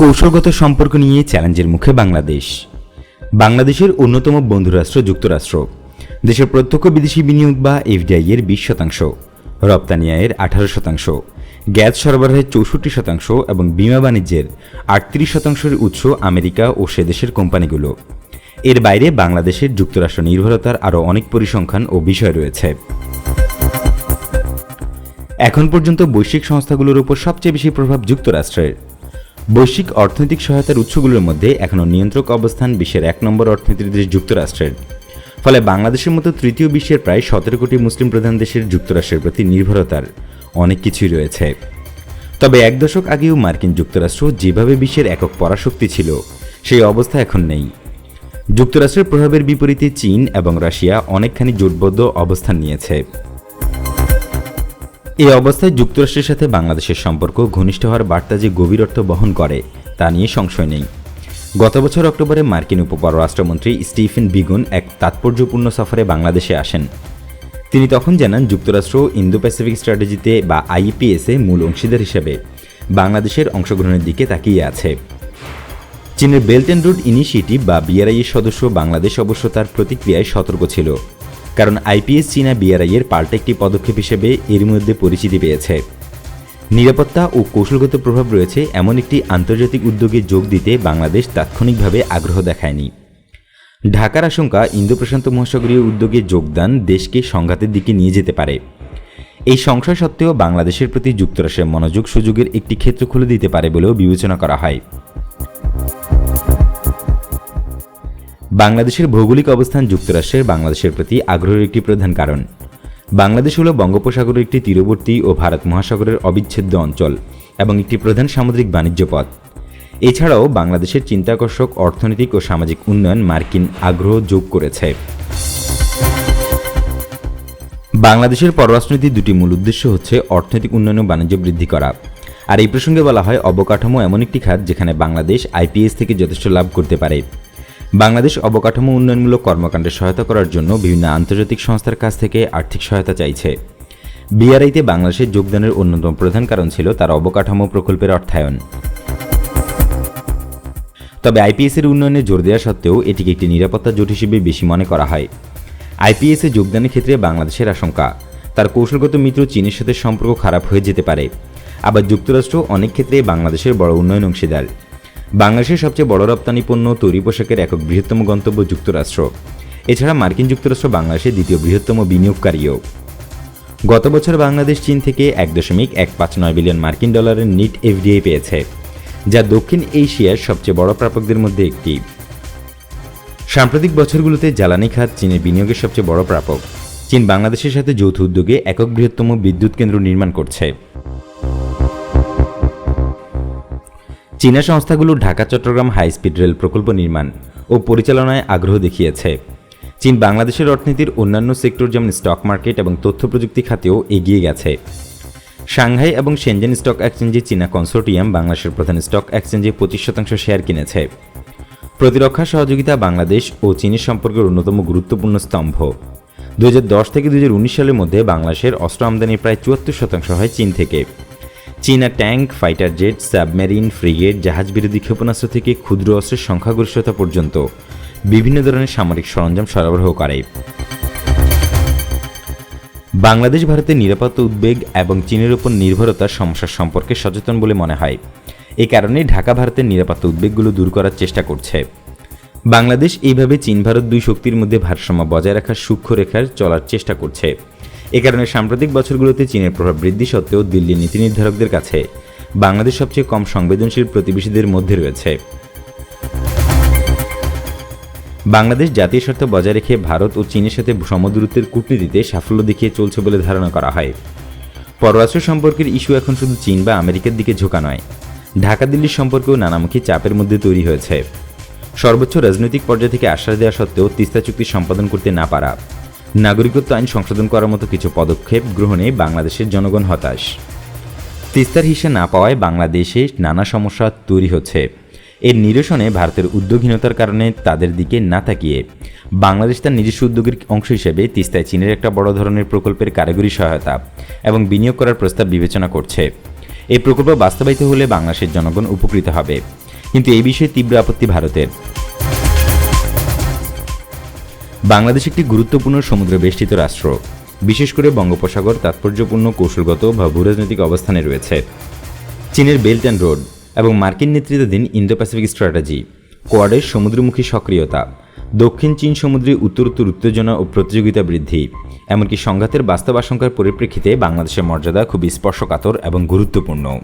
কৌশলগত সম্পর্ক নিয়ে চ্যালেঞ্জের মুখে বাংলাদেশ। বাংলাদেশের অন্যতম বন্ধুরাষ্ট্র যুক্তরাষ্ট্র। দেশের প্রত্যক্ষ বিদেশি বিনিয়োগ বা এফডিআই এর বিশ শতাংশ, রপ্তানি আয়ের আঠারো শতাংশ, গ্যাস সরবরাহের চৌষট্টি শতাংশ এবং বিমা বাণিজ্যের আটত্রিশ শতাংশের উৎস আমেরিকা ও সে দেশের কোম্পানিগুলো। এর বাইরে বাংলাদেশের যুক্তরাষ্ট্র নির্ভরতার আরও অনেক পরিসংখ্যান ও বিষয় রয়েছে। এখন পর্যন্ত বৈশ্বিক সংস্থাগুলোর উপর সবচেয়ে বেশি প্রভাব যুক্তরাষ্ট্রের। বৈশ্বিক অর্থনৈতিক সহায়তার উৎসগুলোর মধ্যে এখনও নিয়ন্ত্রক অবস্থান বিশ্বের এক নম্বর অর্থনীতির দেশ যুক্তরাষ্ট্রের। ফলে বাংলাদেশের মতো তৃতীয় বিশ্বের প্রায় সতেরো কোটি মুসলিম প্রধান দেশের যুক্তরাষ্ট্রের প্রতি নির্ভরতার অনেক কিছুই রয়েছে। তবে এক দশক আগেও মার্কিন যুক্তরাষ্ট্র যেভাবে বিশ্বের একক পরাশক্তি ছিল, সেই অবস্থা এখন নেই। যুক্তরাষ্ট্রের প্রভাবের বিপরীতে চীন এবং রাশিয়া অনেকখানি জোটবদ্ধ অবস্থান নিয়েছে। এই অবস্থায় যুক্তরাষ্ট্রের সাথে বাংলাদেশের সম্পর্ক ঘনিষ্ঠ হওয়ার বার্তা যে গভীর অর্থ বহন করে, তা নিয়ে সংশয় নেই। গত বছর অক্টোবরে মার্কিন উপপররাষ্ট্রমন্ত্রী স্টিফেন বিগুন এক তাৎপর্যপূর্ণ সফরে বাংলাদেশে আসেন। তিনি তখন জানান, যুক্তরাষ্ট্র ইন্দো প্যাসিফিক স্ট্র্যাটেজিতে বা আইপিএসে মূল অংশীদার হিসেবে বাংলাদেশের অংশগ্রহণের দিকে তাকিয়ে আছে। চীনের বেল্ট অ্যান্ড রোড ইনিশিয়েটিভ বা বিআরআই এর সদস্য বাংলাদেশ অবশ্য তার প্রতিক্রিয়ায় সতর্ক ছিল। কারণ আইপিএস চীনা বিআরআইয়ের পাল্টা একটি পদক্ষেপ হিসেবে এর মধ্যে পরিচিতি পেয়েছে। নিরাপত্তা ও কৌশলগত প্রভাব রয়েছে এমন একটি আন্তর্জাতিক উদ্যোগে যোগ দিতে বাংলাদেশ তাৎক্ষণিকভাবে আগ্রহ দেখায়নি। ঢাকার আশঙ্কা, ইন্দো প্রশান্ত মহাসাগরীয় উদ্যোগে যোগদান দেশকে সংঘাতের দিকে নিয়ে যেতে পারে। এই সংশয় সত্ত্বেও বাংলাদেশের প্রতি যুক্তরাষ্ট্রের মনোযোগ সুযোগের একটি ক্ষেত্র খুলে দিতে পারে বলেও বিবেচনা করা হয়। বাংলাদেশের ভৌগোলিক অবস্থান যুক্তরাষ্ট্রের বাংলাদেশের প্রতি আগ্রহের একটি প্রধান কারণ। বাংলাদেশ হল বঙ্গোপসাগরের একটি তীরবর্তী ও ভারত মহাসাগরের অবিচ্ছেদ্য অঞ্চল এবং একটি প্রধান সামুদ্রিক বাণিজ্য পথ। এছাড়াও বাংলাদেশের চিন্তাকর্ষক অর্থনৈতিক ও সামাজিক উন্নয়ন মার্কিন আগ্রহ যোগ করেছে। বাংলাদেশের পররাষ্ট্রনীতির দুটি মূল উদ্দেশ্য হচ্ছে অর্থনৈতিক উন্নয়ন ও বাণিজ্য বৃদ্ধি করা। আর এই প্রসঙ্গে বলা হয় অবকাঠামো এমন একটি খাত যেখানে বাংলাদেশ আইপিএস থেকে যথেষ্ট লাভ করতে পারে। বাংলাদেশ অবকাঠামো উন্নয়নমূলক কর্মকাণ্ডে সহায়তা করার জন্য বিভিন্ন আন্তর্জাতিক সংস্থার কাছ থেকে আর্থিক সহায়তা চাইছে। বিআরআইতে বাংলাদেশের যোগদানের অন্যতম প্রধান কারণ ছিল তার অবকাঠামো প্রকল্পের অর্থায়ন। তবে আইপিএস এর উন্নয়নে জোর দেওয়া সত্ত্বেও এটিকে একটি নিরাপত্তা জোট হিসেবে বেশি মনে করা হয়। আইপিএস যোগদানের ক্ষেত্রে বাংলাদেশের আশঙ্কা, তার কৌশলগত মিত্র চীনের সাথে সম্পর্ক খারাপ হয়ে যেতে পারে। আবার যুক্তরাষ্ট্র অনেক ক্ষেত্রে বাংলাদেশের বড় উন্নয়ন অংশীদার। বাংলাদেশের সবচেয়ে বড় রপ্তানি পণ্য তৈরি পোশাকের একক বৃহত্তম গন্তব্য যুক্তরাষ্ট্র। এছাড়া মার্কিন যুক্তরাষ্ট্র বাংলাদেশের দ্বিতীয় বৃহত্তম বিনিয়োগকারীও। গত বছর বাংলাদেশ চীন থেকে এক দশমিক এক পাঁচ নয় বিলিয়ন মার্কিন ডলারের নিট এফডিআই পেয়েছে, যা দক্ষিণ এশিয়ার সবচেয়ে বড় প্রাপকদের মধ্যে একটি। সাম্প্রতিক বছরগুলোতে জ্বালানি খাত চীনের বিনিয়োগের সবচেয়ে বড় প্রাপক। চীন বাংলাদেশের সাথে যৌথ উদ্যোগে একক বৃহত্তম বিদ্যুৎ কেন্দ্র নির্মাণ করছে। চীনা সংস্থাগুলো Dhaka, Chattogram high speed rail প্রকল্প নির্মাণ ও পরিচালনায় আগ্রহ দেখিয়েছে। চীন বাংলাদেশের অর্থনীতির অন্যান্য সেক্টর যেমন স্টক মার্কেট এবং তথ্য প্রযুক্তি খাতেও এগিয়ে গেছে। সাংহাই এবং সেনজেন স্টক এক্সচেঞ্জে চীনা কনসোর্টিয়াম বাংলাদেশের প্রধান স্টক এক্সচেঞ্জে পঁচিশ শতাংশ শেয়ার কিনেছে। প্রতিরক্ষা সহযোগিতা বাংলাদেশ ও চীনের সম্পর্কের অন্যতম গুরুত্বপূর্ণ স্তম্ভ। দুহাজার দশ থেকে দুহাজার উনিশ সালের মধ্যে বাংলাদেশের অস্ত্র আমদানির প্রায় চুয়াত্তর শতাংশ হয় চীন থেকে। চীনা tank, fighter jet, submarine, frigate জাহাজ বিরোধী ক্ষেপণাস্ত্র থেকে ক্ষুদ্র অস্ত্রের সংখ্যাগরিষ্ঠতা পর্যন্ত বিভিন্ন ধরনের সামরিক সরঞ্জাম সরবরাহ করে। বাংলাদেশ, ভারতের নিরাপত্তা উদ্বেগ এবং চীনের উপর নির্ভরতার সমস্যার সম্পর্কে সচেতন বলে মনে হয়। এ কারণে ঢাকা, ভারতের নিরাপত্তা উদ্বেগগুলো দূর করার চেষ্টা করছে। বাংলাদেশ এইভাবে চীন, ভারত দুই শক্তির মধ্যে ভারসাম্য বজায় রাখার সূক্ষ্ম রেখার চলার চেষ্টা করছে। এ কারণে সাম্প্রতিক বছরগুলোতে চীনের প্রভাব বৃদ্ধি সত্ত্বেও দিল্লির নীতি নির্ধারকদের কাছে বাংলাদেশ সবচেয়ে কম সংবেদনশীল প্রতিবেশীদের মধ্যে রয়েছে। বাংলাদেশ জাতীয় স্বার্থ বজায় রেখে ভারত ও চীনের সাথে সমদূরত্বের কূটনীতিতে সাফল্য দেখিয়ে চলছে বলে ধারণা করা হয়। পররাষ্ট্র সম্পর্কের ইস্যু এখন শুধু চীন বা আমেরিকার দিকে ঝোঁকা নয়, ঢাকা দিল্লির সম্পর্কেও নানামুখী চাপের মধ্যে তৈরি হয়েছে। সর্বোচ্চ রাজনৈতিক পর্যায় থেকে আশ্বাস দেওয়া সত্ত্বেও তিস্তা চুক্তি সম্পাদন করতে না পারা। নাগরিকত্ব আইন সংশোধন করার মতো কিছু পদক্ষেপ গ্রহণে বাংলাদেশের জনগণ হতাশ। তিস্তার হিসা না পাওয়ায় বাংলাদেশে নানা সমস্যা তৈরি হচ্ছে। এর নিরসনে ভারতের উদ্যোগহীনতার কারণে তাদের দিকে না তাকিয়ে। বাংলাদেশ তার নিজস্ব উদ্যোগের অংশ হিসেবে তিস্তায় চীনের একটা বড় ধরনের প্রকল্পের কারিগরি সহায়তা এবং বিনিয়োগ করার প্রস্তাব বিবেচনা করছে। এই প্রকল্প বাস্তবায়িত হলে বাংলাদেশের জনগণ উপকৃত হবে। কিন্তু এই বিষয়ে তীব্র আপত্তি ভারতের। বাংলাদেশ একটি গুরুত্বপূর্ণ সমুদ্র বেষ্টিত রাষ্ট্র। বিশেষ করে বঙ্গোপসাগর তাৎপর্যপূর্ণ, কৌশলগত বা ভূরাজনৈতিক অবস্থানে রয়েছে। চীনের বেল্ট অ্যান্ড রোড এবং মার্কিন নেতৃত্বাধীন ইন্দো প্যাসিফিক স্ট্র্যাটেজি কোয়াডের সমুদ্রমুখী সক্রিয়তা, দক্ষিণ চীন সমুদ্রে উত্তরোত্তর উত্তেজনা ও প্রতিযোগিতা বৃদ্ধি, এমনকি সংঘাতের বাস্তব আশঙ্কার পরিপ্রেক্ষিতে বাংলাদেশের মর্যাদা খুবই স্পর্শকাতর এবং গুরুত্বপূর্ণ।